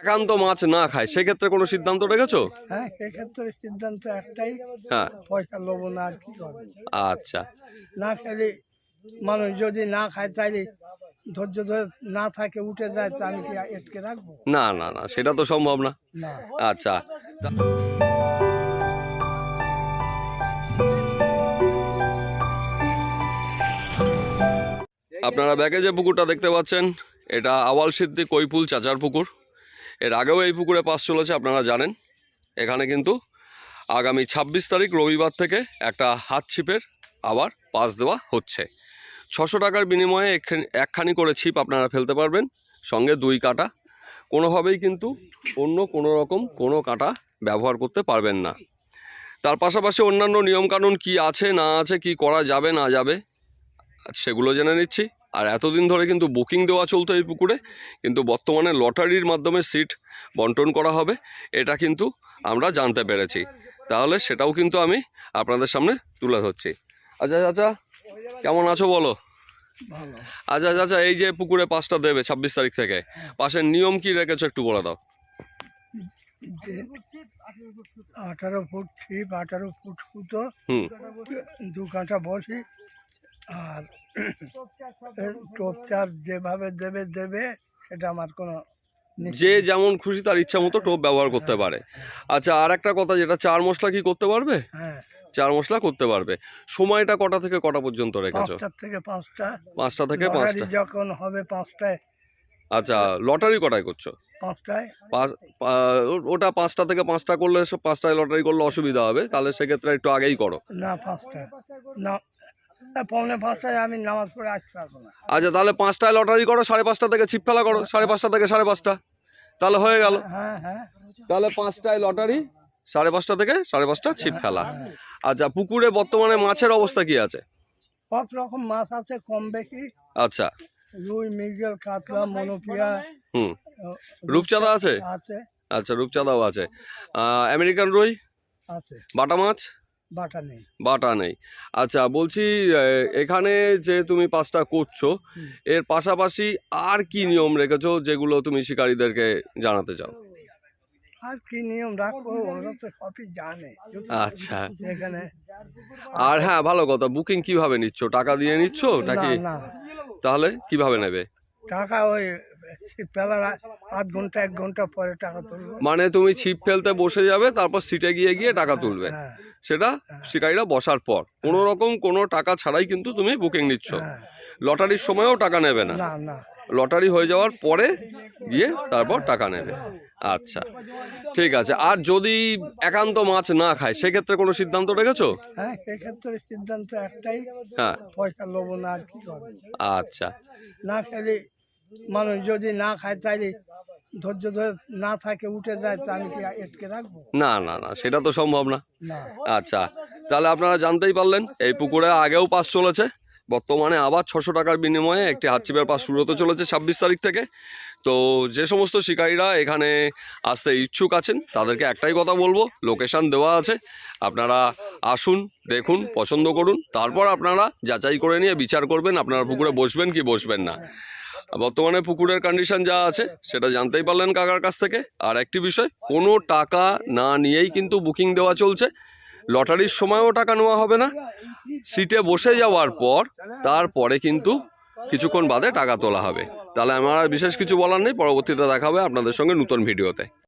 একান্ত মাছ না খায় সেক্ষেত্রে কোনো সিদ্ধান্ত রেখেছো হ্যাঁ সেক্ষেত্রে সিদ্ধান্ত একটাই হ্যাঁ। পয়সা লোবো না আর কি করবে। আচ্ছা। না খেলে মানুষ যদি না খায় তাইলে ধৈর্য ধরে না থাকে উঠে যায় তা আমি কি এটকে রাখব? না না না সেটা তো সম্ভব না। আচ্ছা। আপনারা ব্যাগে যে পুকুরটা দেখতে পাচ্ছেন এটা আওয়াল সিদ্ধি কৈপুল চাচার পুকুর। এর আগেও এই পুকুরে পাস চলেছে, আপনারা জানেন। এখানে কিন্তু আগামী ছাব্বিশ তারিখ রবিবার থেকে একটা হাত ছিপের আবার পাস দেওয়া হচ্ছে। ছশো টাকার বিনিময়ে একখানি করে ছিপ আপনারা ফেলতে পারবেন, সঙ্গে দুই কাটা। কোনোভাবেই কিন্তু অন্য কোনো রকম কোনো কাটা ব্যবহার করতে পারবেন না। তার পাশাপাশি অন্যান্য নিয়মকানুন কি আছে, না আছে, কি করা যাবে, না যাবে, সেগুলো জেনে নিচ্ছি। আর এতদিন ধরে কিন্তু বুকিং দেওয়া চলতো এই পুকুরে কিন্তু বর্তমানে লটারির মাধ্যমে সিট বন্টন করা হবে এটা কিন্তু আমরা জানতে পেরেছি। তাহলে সেটাও কিন্তু আমি আপনাদের সামনে তুলে ধরছি। আচ্ছা চাচা কেমন আছো বলো? আচ্ছা চাচা এই যে পুকুরে পাঁচটা দেবে ছাব্বিশ তারিখ থেকে পাশের নিয়ম কি রেখেছো একটু বলে দাও। আঠারো ফুট ছিপ আঠারো ফুট ফুটো দু কাঁটা বসি আর টোপ চার যেভাবে দেবে দেবে সেটা আমার কোনো যে যেমন খুশি তার ইচ্ছা মতো টোপ ব্যবহার করতে পারে। আচ্ছা আর একটা কথা যেটা চার মশলা কি করতে পারবে? হ্যাঁ। চার মশলা করতে পারবে। সময়টা কটা থেকে কটা পর্যন্ত রেখেছো? থেকে পাঁচটা। পাঁচটা থেকে লটারি পাঁচটা যখন হবে পাঁচটায়। আচ্ছা লটারি কটায় করছ? পাঁচটায়। পাঁচ ওটা পাঁচটা থেকে পাঁচটা করলে পাঁচটায় লটারি করলে অসুবিধা হবে। তাহলে সেক্ষেত্রে একটু আগেই করো। না পাঁচটায়। না পৌনে পাঁচটায় আমি নামাজ পড়ে আসতে পারব না। আচ্ছা তাহলে পাঁচটায় লটারি করো সাড়ে পাঁচটা থেকে ছিপ ফেলা করো সাড়ে পাঁচটা থেকে সাড়ে পাঁচটা। তাহলে হয়ে গেল। হ্যাঁ হ্যাঁ। তাহলে পাঁচটায় লটারি সাড়ে পাঁচটা থেকে সাড়ে পাঁচটা ছিপ ফেলা। আচ্ছা পুকুরে বর্তমানে মাছের অবস্থা কি আছে? কত রকম মাছ আছে কম বেশি। আচ্ছা। রুই মৃগেল কাতলা মনোপিয়া হুম। রূপচাঁদা আছে? আছে। আচ্ছা রূপচাঁদাও আছে। আমেরিকান রুই? আছে। বাটা মাছ? বাটা নেই। বাটা নেই। আচ্ছা বলছি এখানে যে তুমি পাঁচটা করছ এর পাশাপাশি আর কি নিয়ম রেখেছো যেগুলো তুমি শিকারীদেরকে জানাতে চাও? আর কি নিয়ম রাখব ওরা তো সবই জানে। আচ্ছা। এখানে আর হ্যাঁ ভালো কথা বুকিং কীভাবে নিচ্ছ? টাকা দিয়ে নিচ্ছ নাকি তাহলে কীভাবে নেবে? টাকা ওই আধ ঘণ্টা এক ঘণ্টা পরে টাকা তুলবো। মানে তুমি ছিপ ফেলতে বসে যাবে তারপর সিটে গিয়ে গিয়ে টাকা তুলবে। হ্যাঁ। সেটা শিকারীরা বসার পর। কোনো রকম কোনো টাকা ছাড়াই কিন্তু তুমি বুকিং নিচ্ছ। হ্যাঁ। লটারির সময়ও টাকা নেবে না। না না। লটারি হয়ে যাওয়ার পরে গিয়ে তারপর টাকা নেবে। আচ্ছা ঠিক আছে। আর যদি একান্ত মাছ না খায় সেক্ষেত্রে কোনো সিদ্ধান্ত রেখেছো? হ্যাঁ সেক্ষেত্রে সিদ্ধান্ত একটাই হ্যাঁ। পয়সা লোবো না আর কি করবে। আচ্ছা। না খেলে মানুষ যদি না খায় তাইলে ধৈর্য ধরে না থাকে উঠে যায় তা আমি কি এটকে রাখব? না না না সেটা তো সম্ভব না। না। আচ্ছা তাহলে আপনারা জানতেই পারলেন এই পুকুরে আগেও পাস চলেছে বর্তমানে আবার ছশো টাকার বিনিময়ে একটি হাতছিপের পাস শুরু হতে চলেছে ছাব্বিশ তারিখ থেকে। তো যে সমস্ত শিকারীরা এখানে আসতে ইচ্ছুক আছেন তাদেরকে একটাই কথা বলব লোকেশান দেওয়া আছে আপনারা আসুন দেখুন পছন্দ করুন তারপর আপনারা যাচাই করে নিয়ে বিচার করবেন আপনারা পুকুরে বসবেন কি বসবেন না। বর্তমানে পুকুরের কন্ডিশন যা আছে, সেটা জানতেই পারলেন কাকার কাছ থেকে। আর একটি বিষয়, কোনো টাকা না নিয়েই কিন্তু বুকিং দেওয়া চলছে। লটারির সময়ও টাকা নেওয়া হবে না। সিটে বসে যাওয়ার পর, তারপরে কিন্তু কিছুক্ষণ বাদে টাকা তোলা হবে। তাহলে আমার আর বিশেষ কিছু বলার নেই। পরবর্তীতে দেখা হবে আপনাদের সঙ্গে নতুন ভিডিওতে